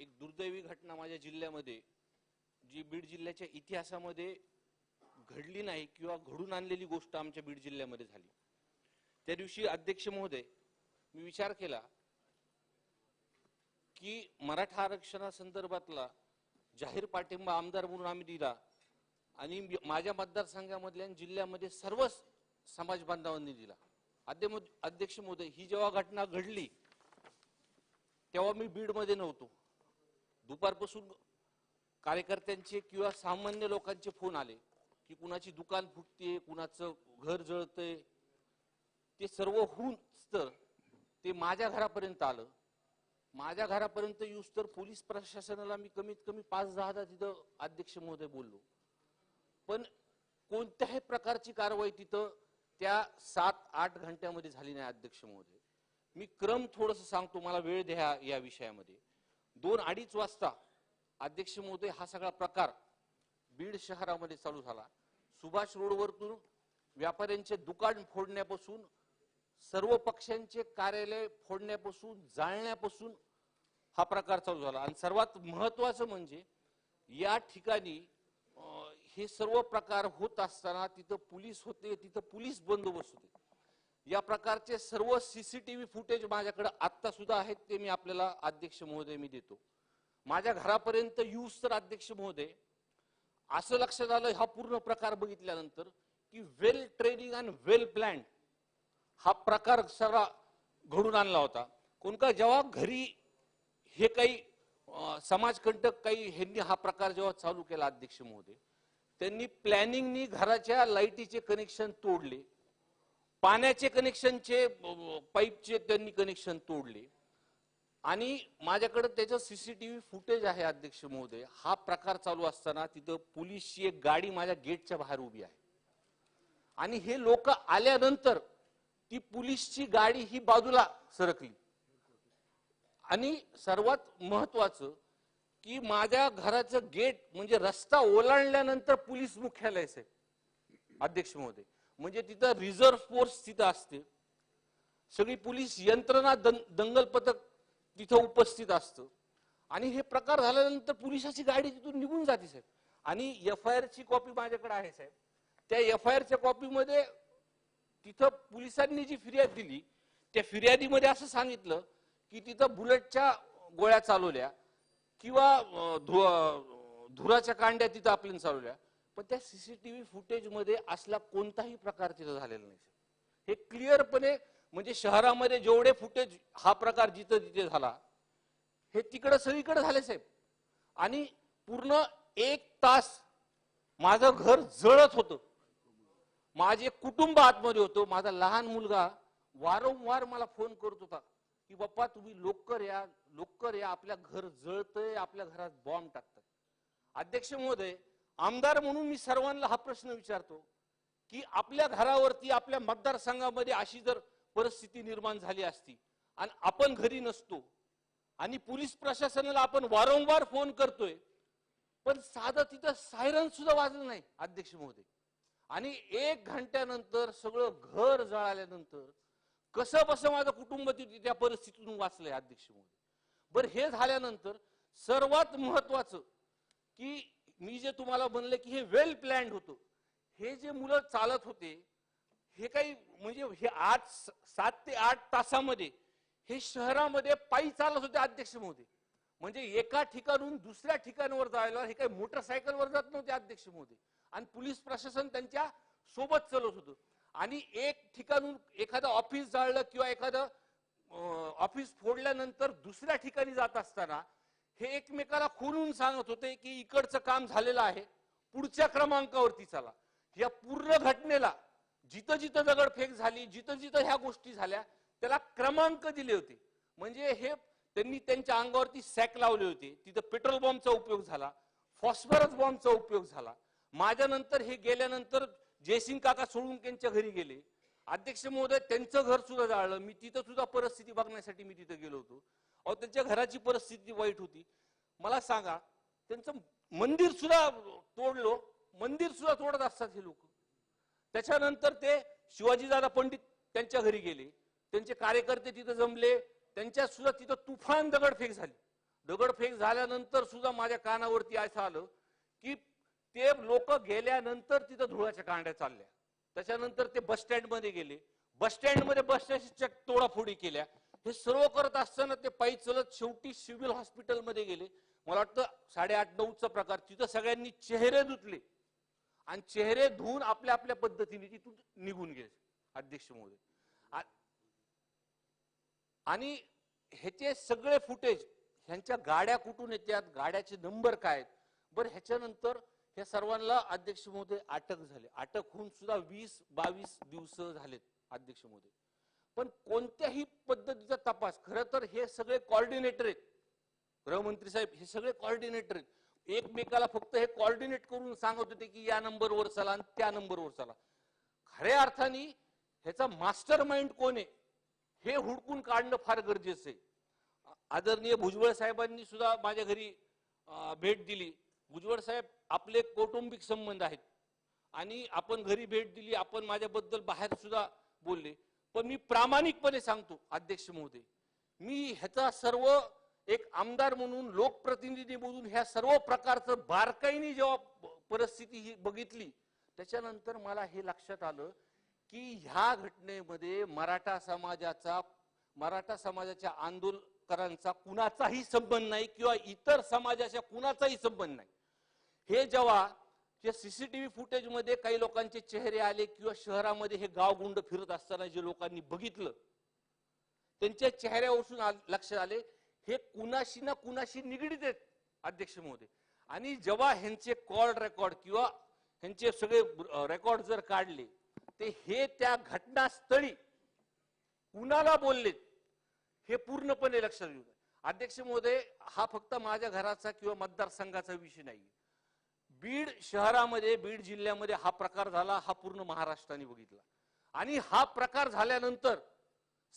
एक दुर्दैवी घटना माझ्या जिल्ह्यामध्ये जी बीड जिल्ह्याच्या इतिहासामध्ये घडली नाही किंवा घडून आणलेली गोष्ट आमच्या बीड जिल्ह्यामध्ये झाली. त्या दिवशी अध्यक्ष महोदय मी विचार केला की मराठा आरक्षणासंदर्भातला जाहीर पाठिंबा आमदार म्हणून आम्ही दिला आणि माझ्या मतदारसंघामधल्या जिल्ह्यामध्ये सर्वच समाज बांधवांनी दिला. अध्यक्ष महोदय ही जेव्हा घटना घडली तेव्हा मी बीडमध्ये नव्हतो. दुपारपासून कार्यकर्त्यांचे किंवा सामान्य लोकांचे फोन आले की कुणाची दुकान फुटते कुणाचं घर जळतंय. ते सर्व होऊन तर ते माझ्या घरापर्यंत आलं. माझ्या घरापर्यंत येऊस तर पोलीस प्रशासनाला मी कमीत कमी पाच दहा तिथं अध्यक्ष महोदय बोललो. पण कोणत्याही प्रकारची कारवाई तिथं त्या सात आठ घंट्यामध्ये झाली नाही अध्यक्ष महोदय. मी क्रम थोडस सांगतो मला वेळ द्या या विषयामध्ये. दोन अडीच वाजता अध्यक्ष महोदय हा सगळा प्रकार बीड शहरामध्ये चालू झाला. सुभाष रोडवरतून व्यापाऱ्यांचे दुकान फोडण्यापासून सर्व पक्षांचे कार्यालय फोडण्यापासून जाळण्यापासून हा प्रकार चालू झाला. आणि सर्वात महत्वाचं म्हणजे या ठिकाणी हे सर्व प्रकार होत असताना तिथं पोलीस होते तिथं पोलीस बंदोबस्त होते. या प्रकारचे सर्व सीसीटीव्ही फुटेज माझ्याकडे आत्ता सुद्धा आहेत ते मी आपल्याला अध्यक्ष महोदय मी देतो. माझ्या घरापर्यंत यूज तर अध्यक्ष महोदय. असं लक्षात आलं हा पूर्ण प्रकार बघितल्यानंतर की well training and well plan हा प्रकार सगळा घडून आणला होता. कोण का जेव्हा घरी हे काही समाजकंटक काही ह्यांनी हा प्रकार जेव्हा चालू केला अध्यक्ष महोदय त्यांनी प्लॅनिंगनी घराच्या लाईटीचे कनेक्शन तोडले. पाण्याचे कनेक्शनचे पाईपचे त्यांनी कनेक्शन तोडले. आणि माझ्याकडे त्याचं सीसीटीव्ही फुटेज आहे अध्यक्ष महोदय. हा प्रकार चालू असताना तिथं पोलीसची एक गाडी माझ्या गेटच्या बाहेर उभी आहे. आणि हे लोक आल्यानंतर ती पोलीसची गाडी ही बाजूला सरकली. आणि सर्वात महत्वाचं की माझ्या घराचं गेट म्हणजे रस्ता ओलांडल्यानंतर पोलीस मुख्यालय साहेब अध्यक्ष महोदय. म्हणजे तिथं रिझर्व्ह फोर्स तिथं असते. सगळी पोलीस यंत्रणा दं- दंगल पथक तिथं उपस्थित असतं. आणि हे प्रकार झाल्यानंतर पोलिसाची गाडी तिथून निघून जाते साहेब. आणि एफ आय आरची कॉपी माझ्याकडे आहे साहेब. त्या एफ आय आरच्या कॉपीमध्ये तिथं पोलिसांनी जी फिर्याद दिली त्या फिर्यादीमध्ये असं सांगितलं की तिथं बुलेटच्या गोळ्या चालवल्या किंवा धु- धुराच्या कांड्या तिथं आपल्याला चालवल्या. पण त्या सीसीटीव्ही फुटेजमध्ये असला कोणताही प्रकार तिथं झालेला नाही हे क्लिअरपणे म्हणजे शहरामध्ये जेवढे फुटेज हा प्रकार जिथं तिथे झाला हे तिकडं सगळीकडे झाले साहेब आणि पूर्ण एक तास माझं घर जळत होतं. माझे कुटुंब आतमध्ये होतो. माझा लहान मुलगा वारंवार मला फोन करत होता की बाप्पा तुम्ही लोकर या लोकर या. आपल्या घर जळतंय. आपल्या घरात बॉम्ब टाकतात. अध्यक्ष महोदय आमदार म्हणून मी सर्वांना हा प्रश्न विचारतो की आपल्या घरावरती आपल्या मतदारसंघामध्ये अशी जर परिस्थिती निर्माण झाली असती आणि आपण घरी नसतो आणि पोलीस प्रशासनाला आपण वारंवार फोन करतोय पण साधं तिथं सायरन सुद्धा वाजलं नाही अध्यक्ष महोदय. आणि एक घंट्यानंतर सगळं घर जळाल्यानंतर कसं बसं माझं कुटुंब तिथे त्या परिस्थितीतून वाचलंय अध्यक्ष महोदय. बरं हे झाल्यानंतर सर्वात महत्वाचं की मी जे तुम्हाला म्हणलं की हे वेल प्लॅन्ड होतं. हे जे मुलं चालत होते हे काही म्हणजे हे आठ सात ते आठ तासामध्ये हे शहरामध्ये पायी चालत होते अध्यक्ष महोदय. म्हणजे एका ठिकाणून दुसऱ्या ठिकाणावर जायला हे काही मोटरसायकलवर जात नव्हते अध्यक्ष महोदय. आणि पोलीस प्रशासन त्यांच्यासोबत चालत होतं. आणि एक ठिकाणून एखादं ऑफिस जाळलं किंवा एखादं ऑफिस फोडल्यानंतर दुसऱ्या ठिकाणी जात असताना हे एकमेकाला खोलून सांगत होते की इकडचं काम झालेलं आहे पुढच्या क्रमांकावरती चला. या पूर्ण घटनेला जिथं जिथं दगडफेक झाली जिथं जिथं ह्या गोष्टी झाल्या त्याला क्रमांक दिले होते. म्हणजे हे त्यांनी त्यांच्या अंगावरती सॅक लावले होते. तिथं पेट्रोल बॉम्बचा उपयोग झाला फॉस्फरस बॉम्बचा उपयोग झाला. माझ्या नंतर हे गेल्यानंतर जयसिंग काका सोडून त्यांच्या घरी गेले. अध्यक्ष महोदय त्यांचं घर सुद्धा जाळलं. मी तिथं सुद्धा परिस्थिती बघण्यासाठी मी तिथं गेलो होतो. अहो त्यांच्या घराची परिस्थिती वाईट होती. मला सांगा त्यांचं मंदिर सुद्धा तोडलो मंदिर सुद्धा तोडत असतात हे लोक. त्याच्यानंतर ते शिवाजीदादा पंडित त्यांच्या घरी गेले. त्यांचे कार्यकर्ते तिथं जमले. त्यांच्या सुद्धा तिथं तुफान दगडफेक झाली. दगडफेक झाल्यानंतर सुद्धा माझ्या कानावरती असं आलं की ते लोक गेल्यानंतर तिथं धुळाच्या कांड्या चालल्या. त्याच्यानंतर ते बस स्टँडमध्ये गेले. बस स्टँडमध्ये बसच्या तोडाफोडी केल्या. हे सर्व करत असताना ते पायी चलत शेवटी सिव्हिल हॉस्पिटलमध्ये गेले. मला वाटतं साडेआठ नऊचा प्रकार. तिथं सगळ्यांनी चेहरे धुतले. आणि चेहरे धुवून आपल्या आपल्या पद्धतीने तिथून निघून गेले अध्यक्ष महोदय. आणि ह्याचे सगळे फुटेज ह्यांच्या गाड्या कुठून येतात गाड्याचे नंबर काय आहेत? बरं ह्याच्यानंतर ह्या सर्वांना अध्यक्ष महोदय अटक झाले. अटक होऊन सुद्धा वीस बावीस दिवस झालेत अध्यक्ष महोदय. पण कोणत्याही पद्धतीचा तपास खरं तर हे सगळे कॉर्डिनेटर आहेत. गृहमंत्री साहेब हे सगळे कॉर्डिनेटर आहेत. एकमेकाला फक्त हे कॉर्डिनेट करून सांगत होते की या नंबरवर चला आणि त्या नंबरवर चला. खऱ्या अर्थाने ह्याचा मास्टर माइंड कोण आहे? हे हुडकून काढणं फार गरजेचं आहे. आदरणीय भुजबळ साहेबांनी सुद्धा माझ्या घरी भेट दिली. भुजबळ साहेब आपले कौटुंबिक संबंध आहेत. आणि आपण घरी भेट दिली आपण माझ्याबद्दल बाहेर सुद्धा बोलले. पण मी प्रामाणिकपणे सांगतो अध्यक्ष महोदय. मी ह्याचा सर्व एक आमदार म्हणून लोकप्रतिनिधी म्हणून ह्या सर्व प्रकारचं बारकाईने जेव्हा परिस्थिती ही बघितली त्याच्यानंतर मला हे लक्षात आलं की ह्या घटनेमध्ये मराठा समाजाचा मराठा समाजाच्या आंदोलकरांचा कुणाचाही संबंध नाही किंवा इतर समाजाच्या कुणाचाही संबंध नाही. हे जेव्हा जे सीसीटीव्ही फुटेजमध्ये काही लोकांचे चेहरे आले किंवा शहरामध्ये हे गाव गुंड फिरत असताना जे लोकांनी बघितलं त्यांच्या चेहऱ्यावरून लक्ष लक्षात आले हे कुणाशी ना कुणाशी निगडीत आहेत अध्यक्ष महोदय. आणि जेव्हा ह्यांचे कॉल रेकॉर्ड किंवा ह्यांचे सगळे रेकॉर्ड जर काढले ते हे त्या घटनास्थळी कुणाला बोललेत हे पूर्णपणे लक्षात घेऊन अध्यक्ष महोदय हा फक्त माझ्या घराचा किंवा मतदारसंघाचा विषय नाही बीड शहरामध्ये बीड जिल्ह्यामध्ये हा प्रकार झाला हा पूर्ण महाराष्ट्राने बघितला. आणि हा प्रकार झाल्यानंतर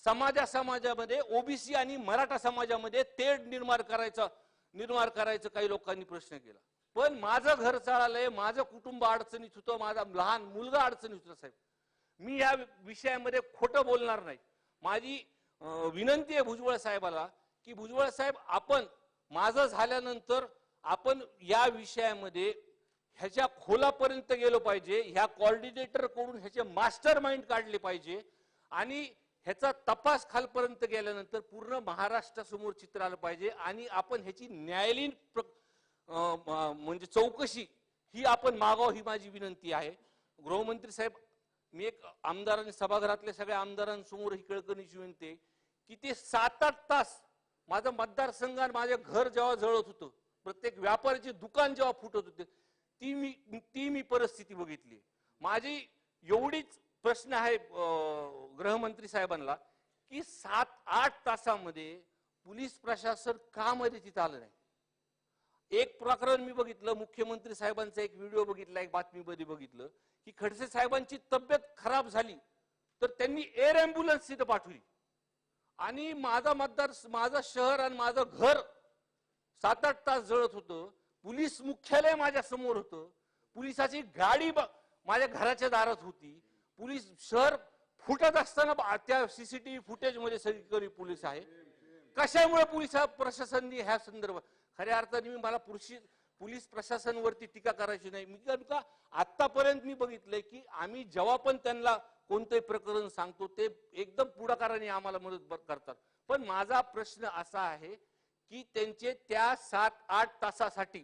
समाजा समाजामध्ये ओबीसी आणि मराठा समाजामध्ये तेढ निर्माण करायचा निर्माण करायचं काही लोकांनी प्रश्न केला. पण माझं घर चाललंय माझं कुटुंब अडचणीत होतं माझा लहान मुलगा अडचणीत होता साहेब. मी या विषयामध्ये खोटं बोलणार नाही. माझी विनंती आहे भुजबळ साहेबाला की भुजबळ साहेब आपण माझं झाल्यानंतर आपण या विषयामध्ये ह्याच्या खोलापर्यंत गेलो पाहिजे ह्या कॉर्डिनेटरकडून ह्याचे मास्टर माइंड काढले पाहिजे आणि ह्याचा तपास खालपर्यंत गेल्यानंतर पूर्ण महाराष्ट्रासमोर चित्र आलं पाहिजे आणि आपण ह्याची न्यायालयीन प्र- म्हणजे चौकशी ही आपण मागाव ही माझी विनंती आहे. गृहमंत्री साहेब मी एक आमदारांनी सभागृहातल्या सगळ्या आमदारांसमोर ही कळकणीची विनंती आहे की ते सात आठ तास माझं मतदारसंघ आणि माझं घर जेव्हा जळत होतं प्रत्येक व्यापाऱ्याचे दुकान जेव्हा फुटत होते ती मी ती मी परिस्थिती बघितली. माझी एवढीच प्रश्न आहे गृहमंत्री साहेबांना की सात आठ तासामध्ये पोलीस प्रशासन का मध्ये तिथं आलं नाही? एक प्रकरण मी बघितलं मुख्यमंत्री साहेबांचा एक व्हिडिओ बघितला एक बातमीमध्ये बघितलं की खडसे साहेबांची तब्येत खराब झाली तर त्यांनी एअर अँब्युलन्स तिथं पाठवली. आणि माझा मतदार माझं शहर आणि माझं घर सात आठ तास जळत होतं पोलीस मुख्यालय माझ्यासमोर होतं. पोलिसाची गाडी माझ्या घराच्या दारात होती. पोलीस शहर फुटत असताना त्या सीसीटीव्ही फुटेजमध्ये सगळीकडे पोलीस आहे. कशामुळे पोलीस प्रशासननी ह्या संदर्भात खऱ्या अर्थाने मी मला पुरुषी पोलीस प्रशासनवरती टीका करायची नाही. मी कारण का आतापर्यंत मी बघितलंय की आम्ही जेव्हा पण त्यांना कोणतंही प्रकरण सांगतो ते एकदम पुढाकाराने आम्हाला मदत करतात. पण माझा प्रश्न असा आहे की त्यांचे त्या सात आठ तासासाठी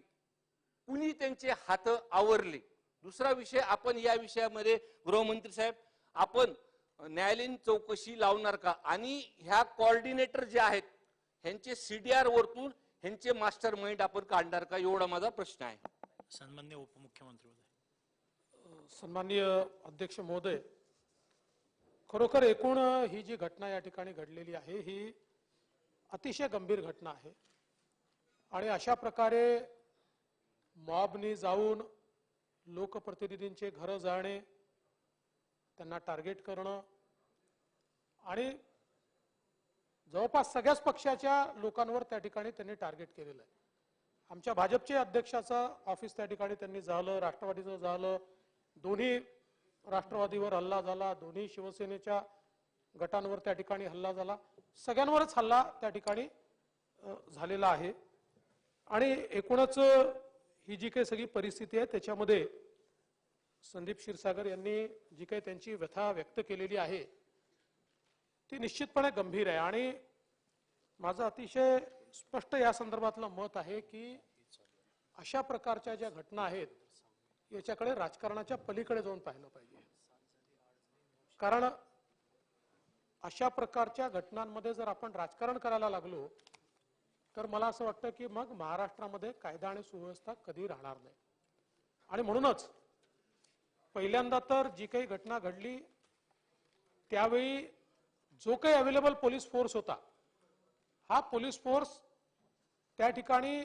कुणी त्यांचे हात आवरले? दुसरा विषय आपण या विषयामध्ये गृहमंत्री साहेब आपण न्यायालयीन चौकशी लावणार का? आणि ह्या कॉर्डिनेटर जे आहेत ह्यांचे सीडीआर वरतून ह्यांचे मास्टर माइंड आपण काढणार का? एवढा माझा प्रश्न आहे. सन्मान्य उपमुख्यमंत्री महोदय सन्माननीय अध्यक्ष महोदय खरोखर एकूण ही जी घटना या ठिकाणी घडलेली आहे ही अतिशय गंभीर घटना आहे. आणि अशा प्रकारे मॉबनी जाऊन लोकप्रतिनिधींचे घरं जाणे त्यांना टार्गेट करणं आणि जवळपास सगळ्याच पक्षाच्या लोकांवर त्या ठिकाणी त्यांनी टार्गेट केलेलं आहे. आमच्या भाजपचे अध्यक्षाचं ऑफिस त्या ठिकाणी त्यांनी झालं राष्ट्रवादीचं झालं. दोन्ही राष्ट्रवादीवर हल्ला झाला दोन्ही शिवसेनेच्या गटांवर त्या ठिकाणी हल्ला झाला. सगळ्यांवरच हल्ला त्या ठिकाणी झालेला आहे. आणि एकूणच ही जी काही सगळी परिस्थिती आहे त्याच्यामध्ये संदीप क्षीरसागर यांनी जी काही त्यांची व्यथा व्यक्त केलेली आहे ती निश्चितपणे गंभीर आहे. आणि माझं अतिशय स्पष्ट या संदर्भातलं मत आहे की अशा प्रकारच्या ज्या घटना आहेत याच्याकडे राजकारणाच्या पलीकडे जाऊन पाहिलं पाहिजे. कारण अशा प्रकारच्या घटनांमध्ये जर आपण राजकारण करायला लागलो तर मला असं वाटतं की मग महाराष्ट्रामध्ये कायदा आणि सुव्यवस्था कधी राहणार नाही. आणि म्हणूनच पहिल्यांदा तर जी काही घटना घडली त्यावेळी जो काही अवेलेबल पोलीस फोर्स होता हा पोलीस फोर्स त्या ठिकाणी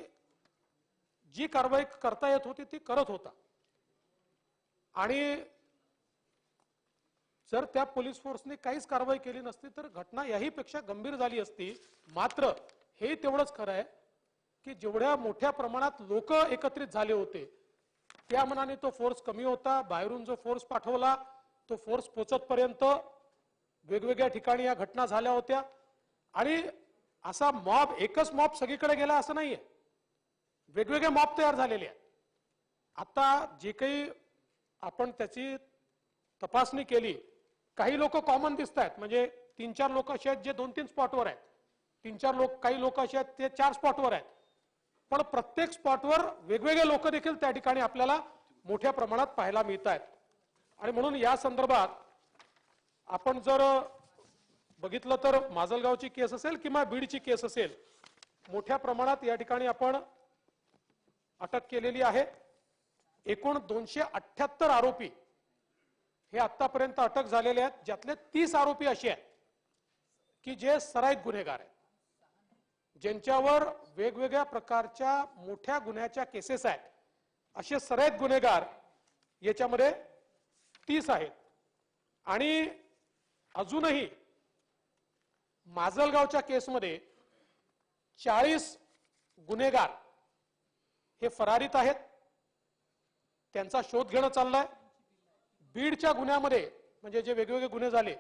जी कारवाई करता येत होती ती करत होता. आणि जर त्या पोलीस फोर्सने काहीच कारवाई केली नसती तर घटना याही पेक्षा गंभीर झाली असती. मात्र हे तेवढंच खरं आहे की जेवढ्या मोठ्या प्रमाणात लोक एकत्रित झाले होते त्या मनाने तो फोर्स कमी होता. बाहेरून जो फोर्स पाठवला तो फोर्स पोचतपर्यंत वेगवेगळ्या ठिकाणी या घटना झाल्या होत्या. आणि असा मॉब एकच मॉब सगळीकडे गेला असं नाहीये. वेगवेगळे मॉब तयार झालेले आहेत. आता जे काही आपण त्याची तपासणी केली काही लोक कॉमन दिसत आहेत. म्हणजे तीन चार लोक असे आहेत जे दोन तीन स्पॉटवर आहेत. तीन चार लोक काही लोक असे आहेत ते चार स्पॉटवर आहेत. पण प्रत्येक स्पॉटवर वेगवेगळे लोक देखील त्या ठिकाणी आपल्याला मोठ्या प्रमाणात पाहायला मिळत आहेत. आणि म्हणून या संदर्भात आपण जर बघितलं तर माजलगावची केस असेल किंवा बीडची केस असेल मोठ्या प्रमाणात या ठिकाणी आपण अटक केलेली आहे. एकूण दोनशे अठ्ठ्याहत्तर आरोपी हे आतापर्यंत अटक झालेले आहेत ज्यातले तीस आरोपी असे आहेत की जे सराईत गुन्हेगार आहेत. ज्यांच्यावर वेगवेगळ्या प्रकारच्या मोठ्या गुन्ह्याच्या केसेस आहेत. असे सराईत गुन्हेगार याच्यामध्ये तीस आहेत. आणि अजूनही माजलगावच्या केसमध्ये चाळीस गुन्हेगार हे फरारीत आहेत. त्यांचा शोध घेणं चाललाय. बीडच्या गुन्ह्यामध्ये म्हणजे जे वेगवेगळे गुन्हे झाले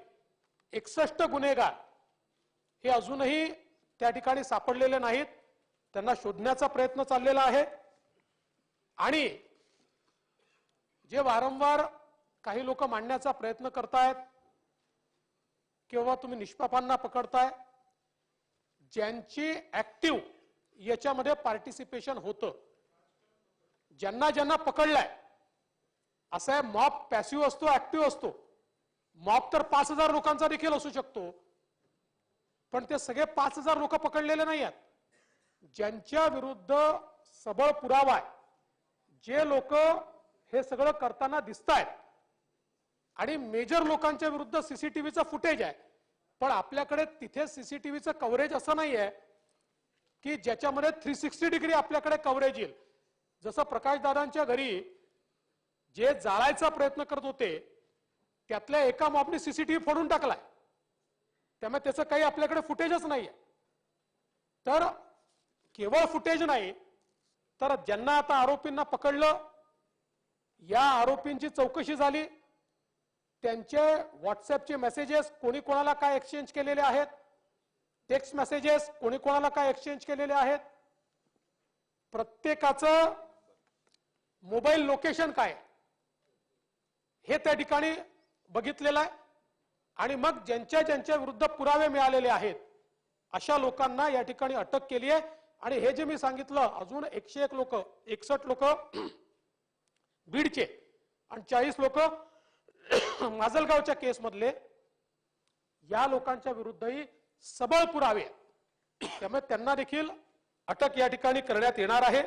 एकसष्ट गुन्हेगार हे अजूनही त्या ठिकाणी सापडलेले नाहीत. त्यांना शोधण्याचा प्रयत्न चाललेला आहे. आणि जे वारंवार काही लोक मांडण्याचा प्रयत्न करतायत किंवा तुम्ही निष्पापांना पकडताय ज्यांची ऍक्टिव्ह याच्यामध्ये पार्टिसिपेशन होतं. ज्यांना ज्यांना पकडलाय असं आहे मॉप पॅसिव्ह असतो ऍक्टिव्ह असतो. मॉप तर पाच हजार लोकांचा देखील असू शकतो. पण ते सगळे पाच हजार लोक पकडलेले नाही आहेत ज्यांच्या विरुद्ध सबळ पुरावा आहे. जे लोक हे सगळं करताना दिसत आहेत आणि मेजर लोकांच्या विरुद्ध सीसीटीव्हीचं फुटेज आहे. पण आपल्याकडे तिथे सीसीटीव्हीचं कव्हरेज असं नाही आहे की ज्याच्यामध्ये थ्री सिक्स्टी डिग्री आपल्याकडे कव्हरेज येईल. जसं प्रकाशदादांच्या घरी जे जाळायचा प्रयत्न करत होते त्यातल्या एका मॉबने सीसीटीव्ही फोडून टाकलाय. त्यामुळे त्याचं काही आपल्याकडे फुटेजच नाहीये. तर केवळ फुटेज नाही तर ज्यांना आता आरोपींना पकडलं या आरोपींची चौकशी झाली. त्यांचे व्हॉट्सअपचे मेसेजेस कोणी कोणाला काय एक्सचेंज केलेले आहेत? टेक्स्ट मेसेजेस कोणी कोणाला काय एक्सचेंज केलेले आहेत? प्रत्येकाचं मोबाईल लोकेशन काय आहे? हे त्या ठिकाणी बघितलेलं आहे. आणि मग ज्यांच्या ज्यांच्या विरुद्ध पुरावे मिळालेले आहेत अशा लोकांना या ठिकाणी अटक केली आहे. आणि हे जे मी सांगितलं अजून एकशे एक लोक एकसष्ट लोक बीडचे आणि चाळीस लोक माजलगावच्या केसमधले या लोकांच्या विरुद्धही सबळ पुरावे त्यामुळे त्यांना देखील अटक या ठिकाणी करण्यात येणार आहे.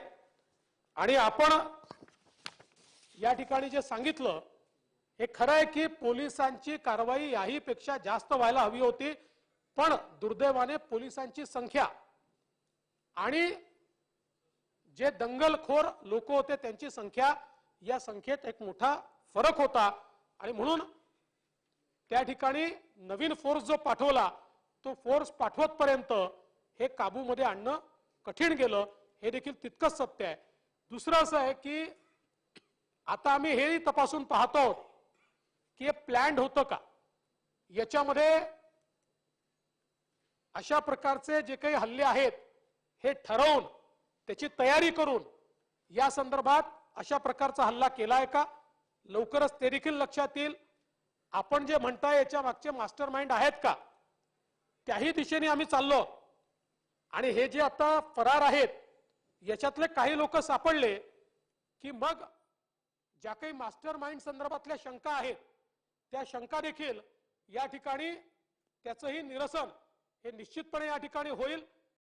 आणि आपण या ठिकाणी जे सांगितलं हे खरं आहे की पोलिसांची कारवाई याही पेक्षा जास्त व्हायला हवी होती पण दुर्दैवाने पोलिसांची संख्या आणि जे दंगलखोर लोक होते त्यांची संख्या या संख्येत एक मोठा फरक होता. आणि म्हणून त्या ठिकाणी नवीन फोर्स जो पाठवला तो फोर्स पाठवतपर्यंत हे काबूमध्ये आणणं कठीण गेलं. हे देखील तितकंच सत्य आहे. दुसरं असं आहे की आता आम्ही हेही तपासून पाहतो आहोत की हे प्लॅन्ड होतं का? याच्यामध्ये अशा प्रकारचे जे काही हल्ले आहेत हे ठरवून त्याची तयारी करून या संदर्भात अशा प्रकारचा हल्ला केलाय का? लवकरच ते देखील लक्षात येईल. आपण जे म्हणताय याच्या मागचे मास्टर माइंड आहेत का? त्याही दिशेने आम्ही चाललो. आणि हे जे आता फरार आहेत याच्यातले काही लोक सापडले की मग ज्या काही मास्टर माइंड संदर्भातल्या शंका आहेत त्या शंका देखील या ठिकाणी त्याचंही निरसन हे निश्चितपणे या ठिकाणी होईल.